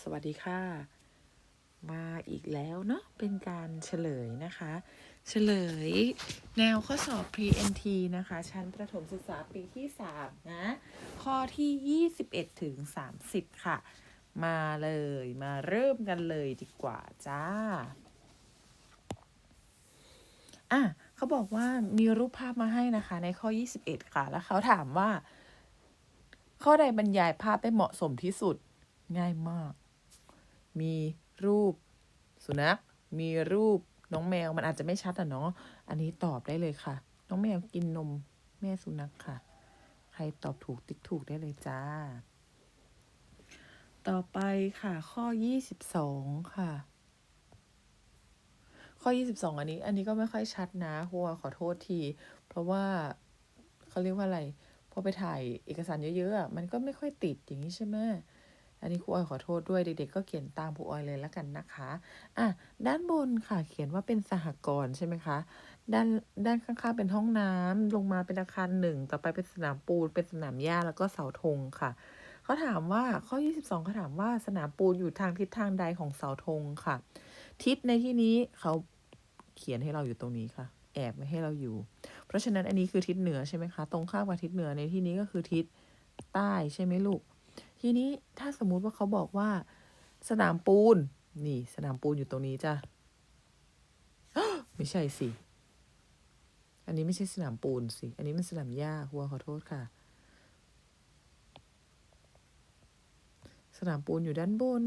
สวัสดีค่ะ มาอีกแล้วเนาะเป็นการเฉลยนะคะ เฉลยแนวข้อสอบ PNT นะคะ ชั้นประถมศึกษาปีที่ 3 นะ ข้อที่ 21 ถึง 30 ค่ะ มาเลยมาเริ่มกันเลยดีกว่าจ้า อะเขาบอกว่ามีรูปภาพมาให้นะคะ ในข้อ 21 ค่ะ แล้วเขาถามว่า ข้อใดบรรยายภาพได้เหมาะสมที่สุดง่ายมาก มีรูปสุนัข มีรูปน้องแมว มันอาจจะไม่ชัดอะเนาะ อันนี้ตอบได้เลยค่ะ น้องแมวกินนมแม่สุนัขค่ะ ใครตอบถูกติ๊กถูกได้เลยจ้า ต่อไปค่ะข้อ22ค่ะ ข้อ22อันนี้ อันนี้ก็ไม่ค่อยชัดนะหัวขอโทษที เพราะว่าเขาเรียกว่าอะไรพอไปถ่ายเอกสารเยอะๆมันก็ไม่ค่อยติดอย่างนี้ใช่ไหม อันนี้ครูออยขอโทษด้วยเด็กๆ ก็เขียนตามครูออยเลยแล้วกันนะคะอะด้านบนค่ะเขียนว่าเป็นสหกรณ์ใช่ไหมคะด้านด้านข้างๆเป็นห้องน้ำลงมาเป็นอาคารหนึ่งต่อไปเป็นสนามปูนเป็นสนามหญ้าแล้วก็เสาธงค่ะเขาถามว่าข้อ 22เขาถามว่าสนามปูนอยู่ทางทิศทางใดของเสาธงค่ะ ทิศในที่นี้เขาเขียนให้เราอยู่ตรงนี้ค่ะ แอบไม่ให้เราอยู่ เพราะฉะนั้นอันนี้คือทิศเหนือใช่ไหมคะ ตรงข้ามกับทิศเหนือในที่นี้ก็คือทิศใต้ใช่ไหมลูก ทีนี้ถ้าสมมุติว่าเขาบอกว่า สนามปูน นี่ สนามปูนอยู่ตรงนี้จ้ะไม่ใช่สิ อันนี้ไม่ใช่สนามปูนสิ อันนี้มันสนามหญ้าหัวขอโทษค่ะ สนามปูนอยู่ด้านบน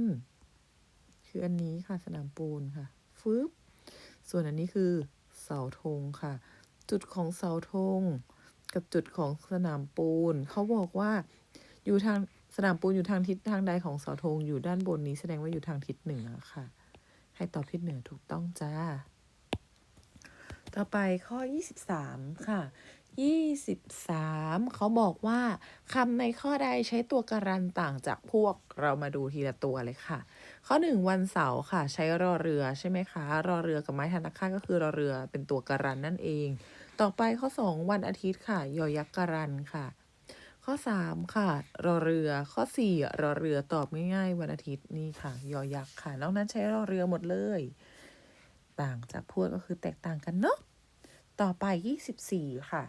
คืออันนี้ค่ะ สนามปูนค่ะฟึบส่วนอันนี้คือเสาธงค่ะ จุดของเสาธงกับจุดของสนามปูน เขาบอกว่าอยู่ทาง สนามปูนอยู่ทางทิศทางใดของเสาธงอยู่ด้านบนนี้แสดงว่าอยู่ทางทิศเหนือค่ะ ให้ตอบทิศเหนือถูกต้องจ้า ต่อไปข้อ 23 ค่ะ 23 เขาบอกว่าคำในข้อใดใช้ตัวการันต่างจากพวกเรามาดูทีละตัวเลยค่ะ ข้อ 1 วันเสาร์ค่ะ ใช้รอเรือใช่ไหมคะรอเรือกับไม้ธนาคารก็คือรอเรือเป็นตัวการันนั่นเอง ต่อไปข้อ 2 วันอาทิตย์ค่ะ ยอยักษ์การันค่ะ ข้อ 3 ค่ะ รอเรือ ข้อ 4 รอเรือตอบง่ายๆ วันอาทิตย์นี่ค่ะ ยอยักษ์ค่ะ นอกนั้นใช้รอเรือหมดเลย ต่างจากพวกก็คือแตกต่างกันเนาะ ต่อไป 24 ค่ะ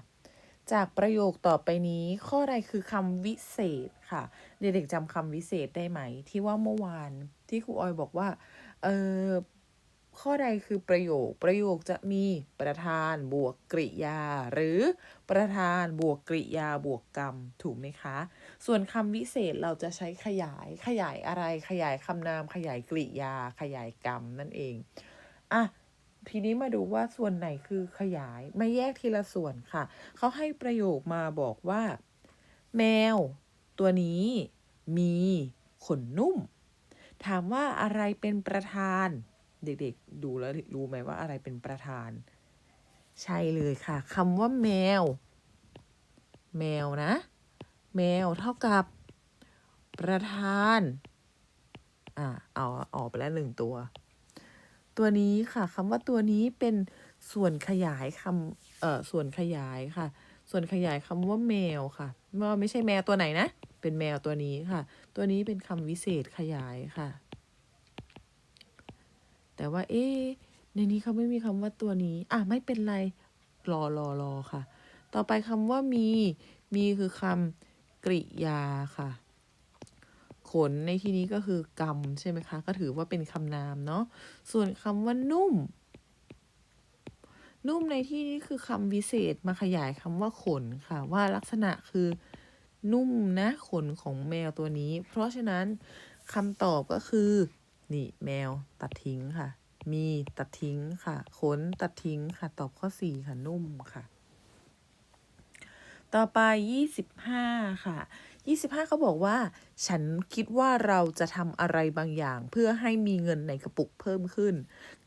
จากประโยคต่อไปนี้ ข้อใดคือคำวิเศษค่ะ เด็กๆจำคำวิเศษได้ไหม ที่ว่าเมื่อวานที่ครูออยบอกว่า เออ ข้อใดคือประโยค ประโยคจะมีประธานบวกกริยา หรือประธานบวกกริยาบวกกรรม ถูกไหมคะ ส่วนคำวิเศษเราจะใช้ขยาย ขยายอะไร ขยายคำนาม ขยายกริยา ขยายกรรมนั่นเอง อะ ทีนี้มาดูว่าส่วนไหนคือขยาย ไม่แยกทีละส่วนค่ะ เขาให้ประโยคมาบอกว่า แมว ตัวนี้ มีขนนุ่ม ถามว่าอะไรเป็นประธาน เด็กๆ ดูแล้วรู้ไหมว่าอะไรเป็นประธาน ใช่เลยค่ะคำว่าแมว แมวนะ แมวเท่ากับ ประธาน อ่าเอาออกไปแล้วหนึ่งตัว ตัวนี้ค่ะคำว่าตัวนี้เป็นส่วนขยายคำเอ่อส่วนขยายค่ะ ส่วนขยายคำว่าแมวค่ะว่าไม่ใช่แมวตัวไหนนะ เป็นแมวตัวนี้ค่ะ ตัวนี้เป็นคำวิเศษขยายค่ะ แต่ว่า เอ๊ในนี้เขาไม่มีคำว่าตัวนี้ อะ ไม่เป็นไร รอรอรอค่ะ ต่อไปคำว่ามี มีคือคำกริยาค่ะ ขนในที่นี้ก็คือกรรมใช่ไหมคะ ก็ถือว่าเป็นคำนามเนาะ ส่วนคำว่านุ่ม นุ่มในที่นี้คือคำวิเศษมาขยายคำว่าขนค่ะ ว่าลักษณะคือนุ่มนะขนของแมวตัวนี้ เพราะฉะนั้นคำตอบก็คือ นี่แมวตัดทิ้งค่ะ มีตัดทิ้งค่ะขนตัดทิ้งค่ะตอบข้อ4ค่ะนุ่มค่ะ ต่อไป25ค่ะ25เขาบอกว่า ฉันคิดว่าเราจะทำอะไรบางอย่าง เพื่อให้มีเงินในกระปุกเพิ่มขึ้น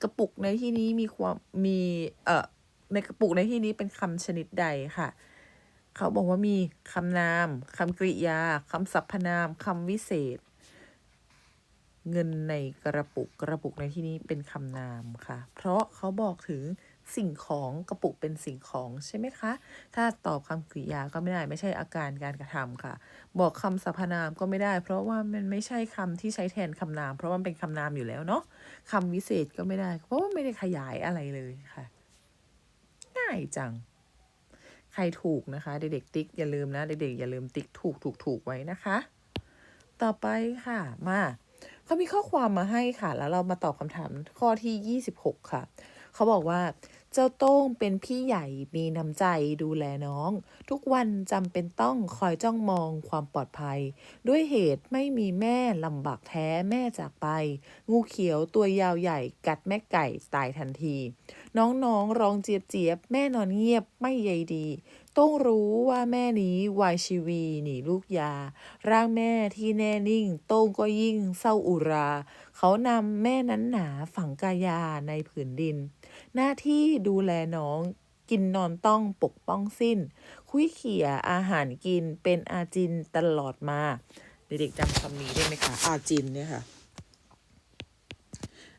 กระปุกในที่นี้มีความมีเอ่อในกระปุกในที่นี้เป็นคำชนิดใดค่ะ เขาบอกว่ามีคำนามคำกริยาคำสรรพนามคำวิเศษ เงินในกระปุกกระปุกในที่นี้เป็นคำนามค่ะ เพราะเขาบอกถึงสิ่งของกระปุกเป็นสิ่งของใช่ไหมคะ ถ้าตอบคำกริยาก็ไม่ได้ไม่ใช่อาการการกระทำค่ะ บอกคำสรรพนามก็ไม่ได้ เพราะว่ามันไม่ใช่คำที่ใช้แทนคำนาม เพราะว่ามันเป็นคำนามอยู่แล้วเนาะคำวิเศษก็ไม่ได้ เพราะว่าไม่ได้ขยายอะไรเลยค่ะ ง่ายจัง ใครถูกนะคะ เด็กๆติ๊กอย่าลืมนะ เด็กๆอย่าลืมติ๊กถูกถูกถูกไว้นะคะ ต่อไปค่ะมา เขามีข้อความมาให้ค่ะ แล้วเรามาตอบคำถามข้อที่ 26 ค่ะ เขาบอกว่า เจ้าโต้งเป็นพี่ใหญ่มีน้ำใจดูแลน้อง ทุกวันจำเป็นต้องคอยจ้องมองความปลอดภัย ด้วยเหตุไม่มีแม่ลำบากแท้แม่จากไป งูเขียวตัวยาวใหญ่กัดแม่ไก่ตายทันที น้องๆร้องเจี๊ยบเจี๊ยบแม่นอนเงียบไม่ใยดีต้องรู้ว่าแม่นี้วายชีวีหนีลูกยา ร่างแม่ที่แน่นิ่ง โต้งก็ยิ่งเศร้าอุรา เขานำแม่นั้นหนาฝังกายาในผืนดิน หน้าที่ดูแลน้อง กินนอนต้องปกป้องสิ้น คุยเขี่ยอาหารกินเป็นอาจินตลอดมา เด็กๆจำคำนี้ได้ไหมคะ อาจินเนี่ยค่ะ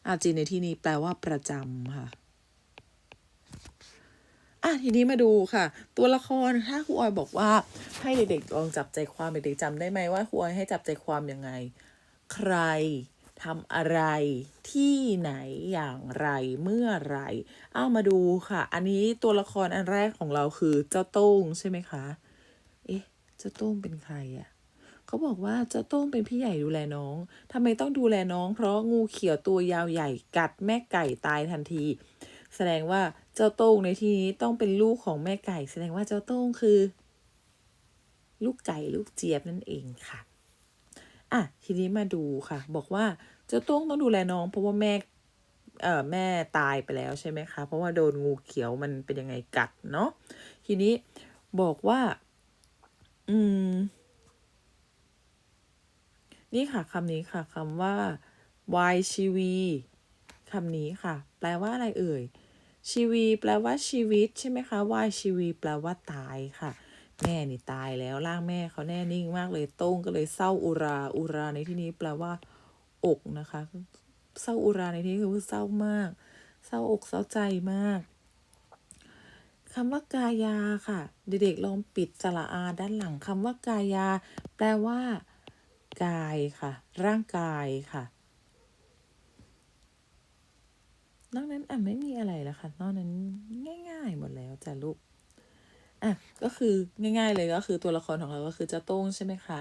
อาจินในที่นี้แปลว่าประจำค่ะอะทีนี้มาดูค่ะ ตัวละครถ้าครูออยบอกว่า ให้เด็กๆลองจับใจความเด็กๆจำได้ไหมว่าครูออยให้จับใจความยังไง ใคร ทำอะไรที่ไหนอย่างไรเมื่อไรเอามาดูค่ะ อันนี้ตัวละครอันแรกของเราคือเจ้าโต้งใช่ไหมคะ เอ๊ะ เจ้าโต้งเป็นใครอะ่ะเขาบอกว่าเจ้าโต้งเป็นพี่ใหญ่ดูแลน้องทำไมต้องดูแลน้อง เพราะงูเขียวตัวยาวใหญ่กัดแม่ไก่ตายทันที แสดงว่าเจ้าโต้งในที่นี้ต้องเป็นลูกของแม่ไก่ แสดงว่าเจ้าโต้งคือ ลูกไก่ลูกเจี๊ยบนั่นเองค่ะ อะทีนี้มาดูค่ะ บอกว่าเจ้าต้งต้องดูแลน้องเพราะว่าแม่เอ่อแม่ตายไปแล้วใช่ไหมคะ เพราะว่าโดนงูเขียวมันเป็นยังไงกัดเนาะทีนี้บอกว่า อืม นี่ค่ะคำนี้ค่ะคำว่า why ชีวีคำนี้ค่ะ แปลว่าอะไรเอ่ยชีวี แปลว่าชีวิตใช่ไหมคะ why ชีวี แปลว่าตายค่ะ แม่นี่ตายแล้วร่างแม่เขาแน่นิ่งมากเลยโต้งก็เลยเศร้าอุราอุราในที่นี้แปลว่า อกนะคะ เศร้าอุราในที่นี้คือเศร้ามาก เศร้าอกเศร้าใจมากคำว่ากายาค่ะ เด็กๆลองปิดสระอาด้านหลังคำว่ากายา แปลว่า กายค่ะ ร่างกายค่ะ นอกนั้นอะไม่มีอะไรแล้วค่ะ นอกนั้นง่าย ๆ หมดแล้วจ้ะลูก อะก็คือง่าย ๆ เลยก็คือตัวละครของเราก็คือเจ้าโต้งใช่ไหมคะ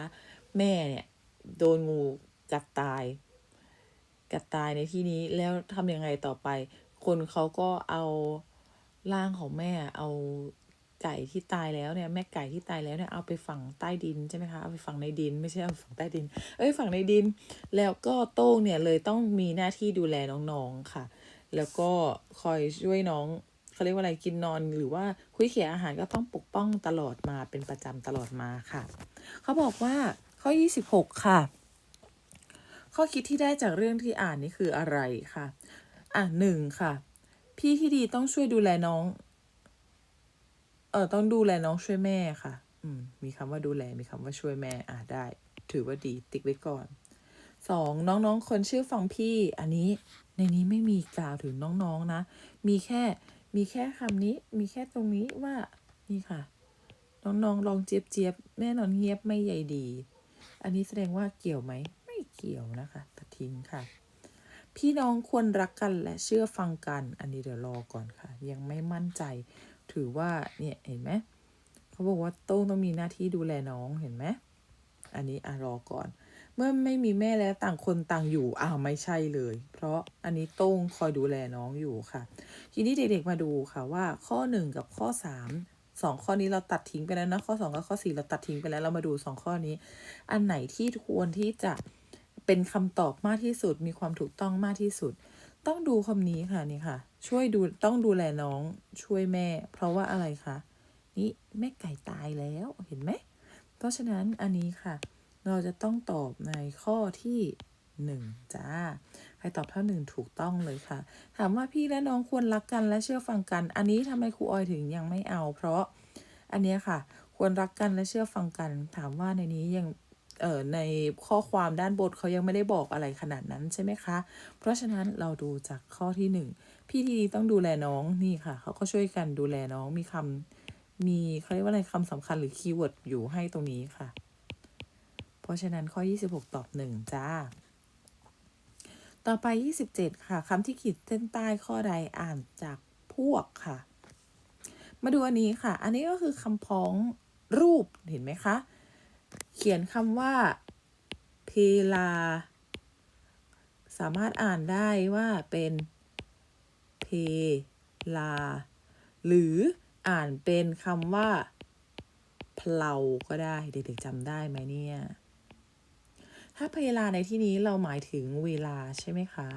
แม่เนี่ย โดนงูกัดตาย กัดตายในที่นี้แล้วทำยังไงต่อไป คนเขาก็เอาร่างของแม่เอาไก่ที่ตายแล้วเนี่ยแม่ไก่ที่ตายแล้วเนี่ยเอาไปฝังใต้ดินใช่ไหมคะเอาไปฝังในดินไม่ใช่เอาฝังใต้ดิน เอ้ยฝังในดิน แล้วก็โต้งเนี่ยเลยต้องมีหน้าที่ดูแลน้องๆค่ะ แล้วก็คอยช่วยน้อง เขาเรียกว่าอะไรกินนอนหรือว่าคุยเขี่ยอาหารก็ต้องปกป้องตลอดมาเป็นประจำตลอดมาค่ะ เขาบอกว่าข้อ 26 ค่ะ ข้อคิดที่ได้จากเรื่องที่อ่านนี่คืออะไรค่ะ อะหนึ่งค่ะ พี่ที่ดีต้องช่วยดูแลน้อง เออต้องดูแลน้องช่วยแม่ค่ะ อืมมีคำว่าดูแลมีคำว่าช่วยแม่อะได้ ถือว่าดีติ๊กไว้ก่อนสองน้องๆ คนชื่อฟังพี่ อันนี้ในนี้ไม่มีกล่าวถึงน้องๆนะมีแค่ มีแค่คำนี้มีแค่ตรงนี้ว่านี่ค่ะ น้องๆลองเจี๊ยบเจี๊ยบแม่นอนเงียบไม่ใยดี อันนี้แสดงว่าเกี่ยวไหม ไม่เกี่ยวนะคะตัดทิ้งค่ะ พี่น้องควรรักกันและเชื่อฟังกัน อันนี้เดี๋ยวรอก่อนค่ะ ยังไม่มั่นใจ ถือว่าเนี่ยเห็นไหมเขาบอกว่าโต้งต้องมีหน้าที่ดูแลน้องเห็นไหมอันนี้อะรอก่อน เมื่อไม่มีแม่แล้วต่างคนต่างอยู่อ้าวไม่ใช่เลย เพราะอันนี้โต้งคอยดูแลน้องอยู่ค่ะ ทีนี้เด็กๆมาดูค่ะว่าข้อหนึ่งกับข้อสามสองข้อนี้เราตัดทิ้งไปแล้วนะข้อสองกับข้อสี่เราตัดทิ้งไปแล้วเรามาดูสองข้อนี้ อันไหนที่ควรที่จะเป็นคำตอบมากที่สุด มีความถูกต้องมากที่สุด ต้องดูคำนี้ค่ะนี่ค่ะ ช่วยดูต้องดูแลน้องช่วยแม่ เพราะว่าอะไรคะนี่แม่ไก่ตายแล้วเห็นไหมเพราะฉะนั้นอันนี้ค่ะ เราจะต้องตอบในข้อที่ หนึ่งจ้าใครตอบเท่าหนึ่งถูกต้องเลยค่ะ ถามว่าพี่และน้องควรรักกันและเชื่อฟังกัน อันนี้ทำไมครูออยถึงยังไม่เอา เพราะอันเนี้ยค่ะ ควรรักกันและเชื่อฟังกัน ถามว่าในนี้ยังเอ่อในข้อความด้านบนเขายังไม่ได้บอกอะไรขนาดนั้นใช่ไหมคะ เพราะฉะนั้นเราดูจากข้อที่หนึ่งพี่ทีต้องดูแลน้องนี่ค่ะ เขาก็ช่วยกันดูแลน้องมีคำมีเขาเรียกว่าอะไรคำสำคัญหรือคีย์เวิร์ดอยู่ให้ตรงนี้ค่ะ เพราะฉะนั้นข้อ 26 ตอบหนึ่งจ้า ต่อไป 27 ค่ะคำที่ขีดเส้นใต้ข้อใดอ่านจากพวกค่ะ มาดูอันนี้ค่ะ อันนี้ก็คือคำพ้องรูปเห็นไหมคะ เขียนคำว่า เพลา สามารถอ่านได้ว่าเป็น เพลา หรืออ่านเป็นคำว่าเพลาก็ได้ เด็กๆจำได้ไหมเนี่ย ถ้าเพลาในที่นี้เราหมายถึงเวลาใช่ไหมคะ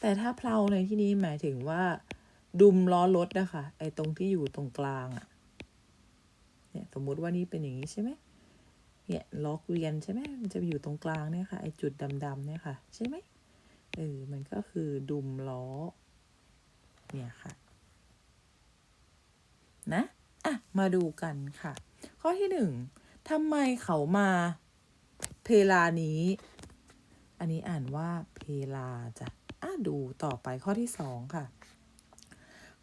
แต่ถ้าเพลาในที่นี้หมายถึงว่า ดุมล้อรถนะคะไอ้ตรงที่อยู่ตรงกลางอะเนี่ยสมมุติว่านี่เป็นอย่างนี้ใช่ไหมเนี่ยล้อเกวียนใช่ไหมมันจะอยู่ตรงกลางเนี่ยค่ะไอ้จุดดำๆเนี่ยค่ะใช่ไหมเออมันก็คือดุมล้อ เนี่ยค่ะ นะอะมาดูกันค่ะ ข้อที่หนึ่งทำไมเขามา เพลานี้ อันนี้อ่านว่าเพลาจ้ะอะดูต่อไปข้อที่สองค่ะ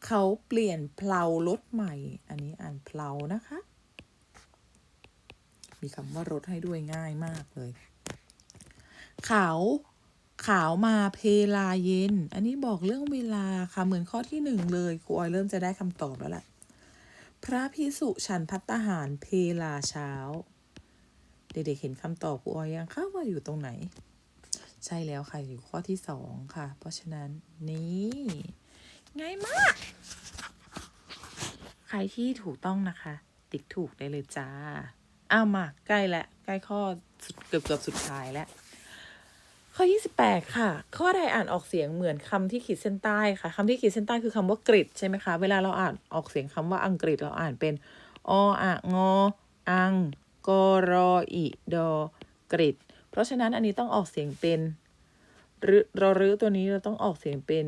เขาเปลี่ยนเพลารถใหม่ อันนี้อ่านเพลานะคะ มีคำว่ารถให้ด้วยง่ายมากเลย เขาขาวมาเพลาเย็น อันนี้บอกเรื่องเวลาค่ะ เหมือนข้อที่หนึ่งเลยครูออยเริ่มจะได้คำตอบแล้วแหละ พระพิสุฉันพัตตาหารเพลาเช้า เด็กๆเห็นคำตอบครูออยยังคะว่าอยู่ตรงไหน ใช่แล้วค่ะอยู่ข้อที่สองค่ะ เพราะฉะนั้นนี่ง่ายมาก ใครที่ถูกต้องนะคะ ติ๊กถูกได้เลยจ้าอ้าวมาใกล้และใกล้ข้อสุดเกือบเกือบสุดท้ายแล้วข้อ 28 ค่ะ ข้อใดอ่านออกเสียงเหมือนคำที่ขีดเส้นใต้ค่ะคำที่ขีดเส้นใต้คือคำว่ากริดใช่ไหมคะ เวลาเราอ่านออกเสียงคำว่าอังกฤษเราอ่านเป็นออะงออัง กรออิดอกริดเพราะฉะนั้นอันนี้ต้องออกเสียงเป็นรึรอรึตัวนี้เราต้องออกเสียงเป็น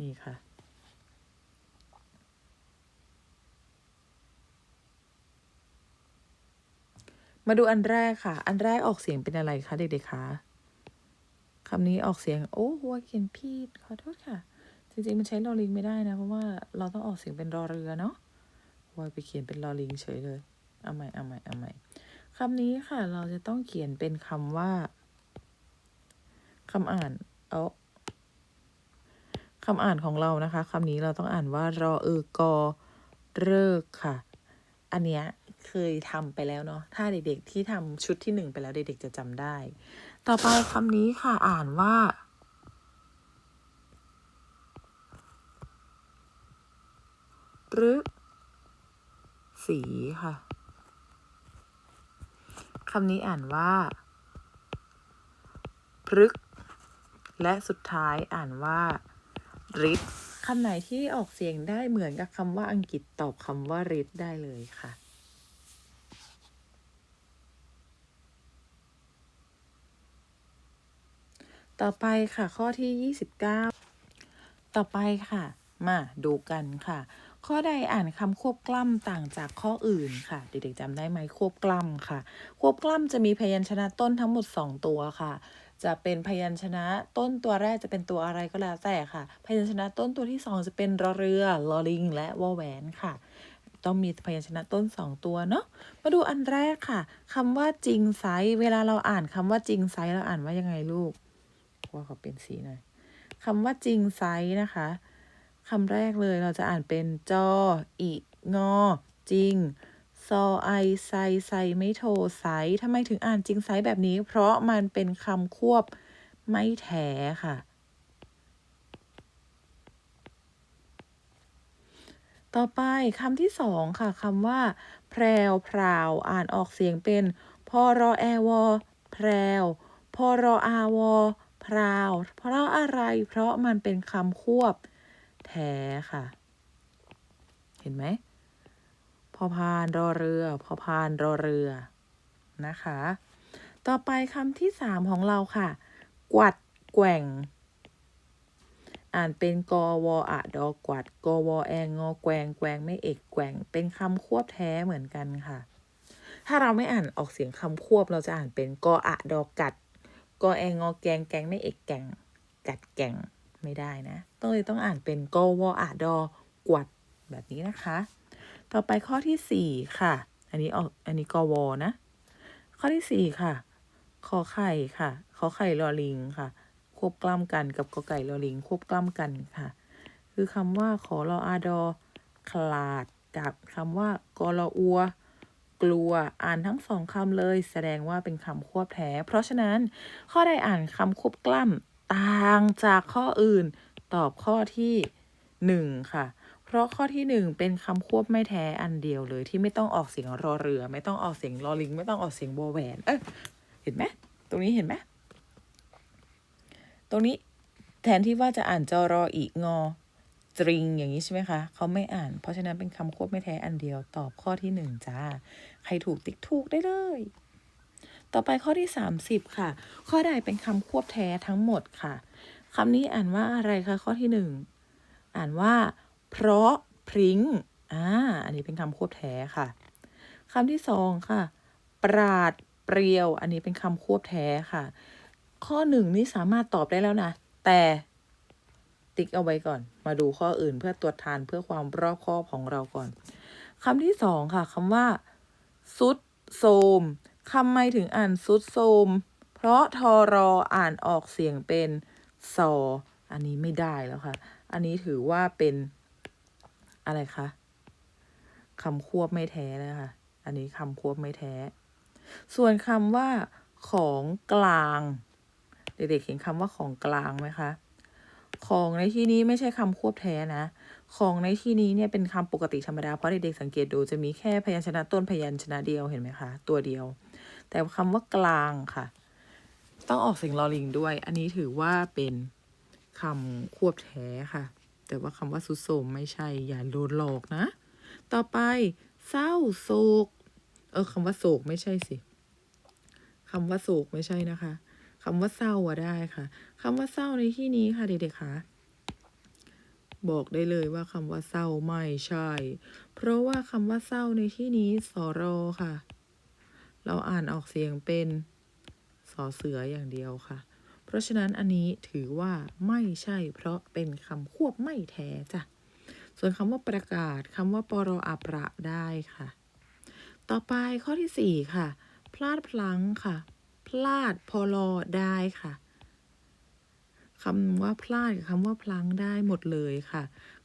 นี่ค่ะ มาดูอันแรกค่ะ อันแรกออกเสียงเป็นอะไรคะเด็กๆคะคำนี้ออกเสียง โอ้หัวเขียนผิดขอโทษค่ะ จริงๆ มันใช้ลอลิงไม่ได้นะ เพราะว่าเราต้องออกเสียงเป็นรอเรือเนาะวอยไปเขียนเป็นลอลิงเฉยเลย เอาใหม่เอาใหม่เอาใหม่คำนี้ค่ะ เราจะต้องเขียนเป็นคำว่าคำอ่าน เอาคำอ่านของเรานะคะคำนี้เราต้องอ่านว่ารอเออกอเริกค่ะ อันเนี้ยเคยทำไปแล้วเนาะถ้าเด็กๆที่ทำชุดที่หนึ่งไปแล้วเด็กๆจะจำได้ ต่อไปคำนี้ค่ะอ่านว่าหรือสีค่ะำนี้อ่านว่า พฤก และสุดท้ายอ่านว่า ริดคำไหนที่ออกเสียงได้เหมือนกับคำว่าอังกฤษตอบคำว่าริดได้เลยค่ะต่อไปค่ะข้อที่ 29 ต่อไปค่ะ มาดูกันค่ะ ข้อใดอ่านคำควบกล้ำต่างจากข้ออื่นค่ะ เด็กๆจำได้ไหมควบกล้ำค่ะ ควบกล้ำจะมีพยัญชนะต้นทั้งหมด 2 ตัวค่ะ จะเป็นพยัญชนะต้นตัวแรกจะเป็นตัวอะไรก็แล้วแต่ค่ะ พยัญชนะต้นตัวที่ 2 จะเป็นรอเรือลอลิง และวอแหวนค่ะ ต้องมีพยัญชนะต้น 2 ตัวเนาะมาดูอันแรกค่ะคำว่าจริงไซส์เวลาเราอ่านคำว่าจริงไซส์เราอ่านว่ายังไงลูกว่าเขาเป็นสีหน่อยคำว่าจริงไซส์นะคะ คำแรกเลยเราจะอ่านเป็นจออีงอ จริง ซอไอไซไซไม่โทไซทำไมถึงอ่านจริงไซแบบนี้ เพราะมันเป็นคำควบไม่แท้ค่ะ ต่อไปคำที่สองค่ะคำว่า แพรวพราว อ่านออกเสียงเป็นพอรอแอวอแพรวพอรออาวอพราว เพราะอะไร เพราะมันเป็นคำควบ แท้ค่ะ เห็นไหมพอพานรอเรือพอพานรอเรือนะคะ ต่อไปคำที่สามของเราค่ะ กวัดแกว่ง อ่านเป็นกอวออะดอกวัดกอวอแองงอแกวงแกวงไม่เอกแกวงเป็นคำควบแท้เหมือนกันค่ะ ถ้าเราไม่อ่านออกเสียงคำควบเราจะอ่านเป็นกออะดอกัดกอแองงอแกงแกงไม่เอกแกงกัดแกง ไม่ได้นะต้องเลยต้องอ่านเป็นกวอะดอกวัดแบบนี้นะคะ ต่อไปข้อที่สี่ค่ะ อันนี้ออกอันนี้กวนะ ข้อที่สี่ค่ะขอไข่ค่ะขอไข่ลอลิงค่ะ ควบกล้ำกันกับกอไก่ลอลิง ควบกล้ำกันค่ะ คือคำว่าขอรออาดอคลาดกับคำว่ากอรออัว กลัวอ่านทั้งสองคำเลย แสดงว่าเป็นคำควบแท้ เพราะฉะนั้นข้อใดอ่านคำควบกล้ำ ต่างจากข้ออื่น ตอบข้อที่หนึ่งค่ะ เพราะข้อที่หนึ่งเป็นคำควบไม่แท้อันเดียวเลย ที่ไม่ต้องออกเสียงรอเรือ ไม่ต้องออกเสียงรอลิง ไม่ต้องออกเสียงโบแหวน เอ้ยเห็นไหมตรงนี้เห็นไหมตรงนี้แทนที่ว่าจะอ่านจอรออีงอตริงอย่างนี้ใช่ไหมคะ เขาไม่อ่าน เพราะฉะนั้นเป็นคำควบไม่แท้อันเดียว ตอบข้อที่หนึ่งจ้า ใครถูกติ๊กถูกได้เลย ต่อไปข้อที่ 30 ค่ะ ข้อใดเป็นคำควบแท้ทั้งหมดค่ะคำนี้อ่านว่าอะไรคะข้อที่หนึ่งอ่านว่า เพราะพริ้งอ่าอันนี้เป็นคำควบแท้ค่ะคำที่สองค่ะ ปราดเปรียว อันนี้เป็นคำควบแท้ค่ะ ข้อหนึ่งนี่สามารถตอบได้แล้วนะ แต่ติ๊กเอาไว้ก่อน มาดูข้ออื่นเพื่อตรวจทานเพื่อความรอบคอบของเราก่อนคำที่สองค่ะคำว่า สุดโทม คำไม่ถึงอ่านสุดโทมเพราะทอรออ่านออกเสียงเป็นซอ อันนี้ไม่ได้แล้วค่ะ อันนี้ถือว่าเป็นอะไรคะคำควบไม่แท้นะคะ อันนี้คำควบไม่แท้ ส่วนคำว่าของกลาง เด็กๆเห็นคำว่าของกลางไหมคะ ของในที่นี้ไม่ใช่คำควบแท้นะ ของในที่นี้เนี่ยเป็นคำปกติธรรมดา เพราะเด็กๆสังเกตดูจะมีแค่พยัญชนะต้นพยัญชนะเดียวเห็นไหมคะ ตัวเดียว แต่คำว่ากลางค่ะ ต้องออกเสียงลอลิงด้วย อันนี้ถือว่าเป็นคำควบแท้ค่ะ แต่ว่าคำว่าสุดโสมไม่ใช่ อย่าโดนหลอกนะ ต่อไป เศร้าโศก เออคำว่าโศกไม่ใช่สิคำว่าโศกไม่ใช่นะคะคำว่าเศร้าอะได้ค่ะคำว่าเศร้าในที่นี้ค่ะเด็กๆค่ะ บอกได้เลยว่าคำว่าเศร้าไม่ใช่ เพราะว่าคำว่าเศร้าในที่นี้สอรอค่ะ เราอ่านออกเสียงเป็นสอเสืออย่างเดียวค่ะ เพราะฉะนั้นอันนี้ถือว่าไม่ใช่ เพราะเป็นคำควบไม่แท้จ้ะ ส่วนคำว่าประกาศคำว่าปรออประได้ค่ะ ต่อไปข้อที่สี่ค่ะ พลาดพลั้งค่ะ พลาดพอลอได้ค่ะคำว่าพลาดกับคำว่าพลั้งได้หมดเลยค่ะ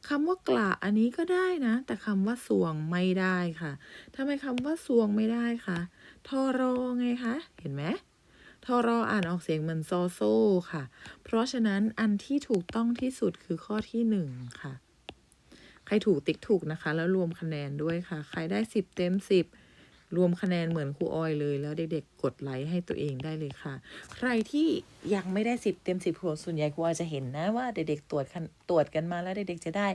คำว่ากระอันนี้ก็ได้นะ แต่คำว่าสวงไม่ได้ค่ะทำไมคำว่าสวงไม่ได้คะ ทอรอไงคะ เห็นไหมทอรออ่านออกเสียงเหมือนซอโซค่ะ เพราะฉะนั้นอันที่ถูกต้องที่สุดคือข้อที่หนึ่งค่ะ ใครถูกติ๊กถูกนะคะ แล้วรวมคะแนนด้วยค่ะ ใครได้สิบเต็มสิบรวมคะแนนเหมือนครูออยเลย แล้วเด็กๆกดไลค์ให้ตัวเองได้เลยค่ะ ใครที่ยังไม่ได้สิบเต็มสิบส่วนใหญ่ครูออยจะเห็นนะว่าเด็กๆตรวจตรวจกันมาแล้วเด็กๆจะได้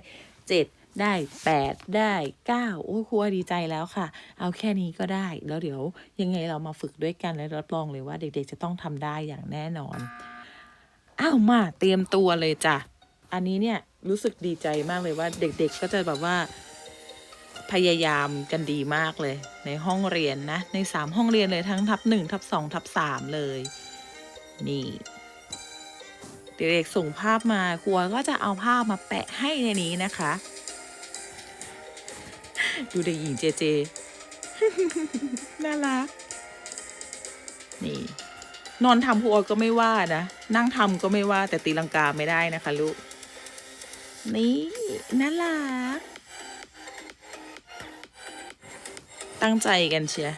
เจ็ด ได้แปดได้เก้าโอ้ครูดีใจแล้วค่ะ เอาแค่นี้ก็ได้ แล้วเดี๋ยวยังไงเรามาฝึกด้วยกันและรับรองเลยว่าเด็กๆจะต้องทำได้อย่างแน่นอน อ้าวมาเตรียมตัวเลยจ้ะ อันนี้เนี่ยรู้สึกดีใจมากเลยว่าเด็กๆก็จะแบบว่า พยายามกันดีมากเลย ในห้องเรียนนะ ในสามห้องเรียนเลยทั้งทับหนึ่งทับสองทับสามเลย นี่เด็กๆส่งภาพมาครัวก็จะเอาภาพมาแปะให้ในนี้นะคะ ดูเด็กหญิงเจเจ น่ารัก นี่ นอนทำครัวก็ไม่ว่านะ นั่งทำก็ไม่ว่า แต่ตีลังกาไม่ได้นะคะลูก นี่น่ารัก ตั้งใจกันเชียร์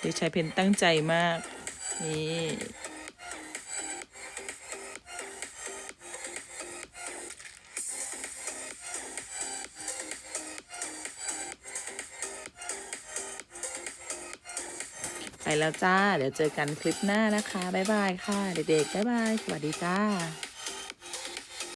เด็กชายเพนตั้งใจมาก นี่ แล้วจ้า เดี๋ยวเจอกันคลิปหน้านะคะ บ๊ายบายค่ะ เด็กๆ บ๊ายบาย สวัสดีจ้า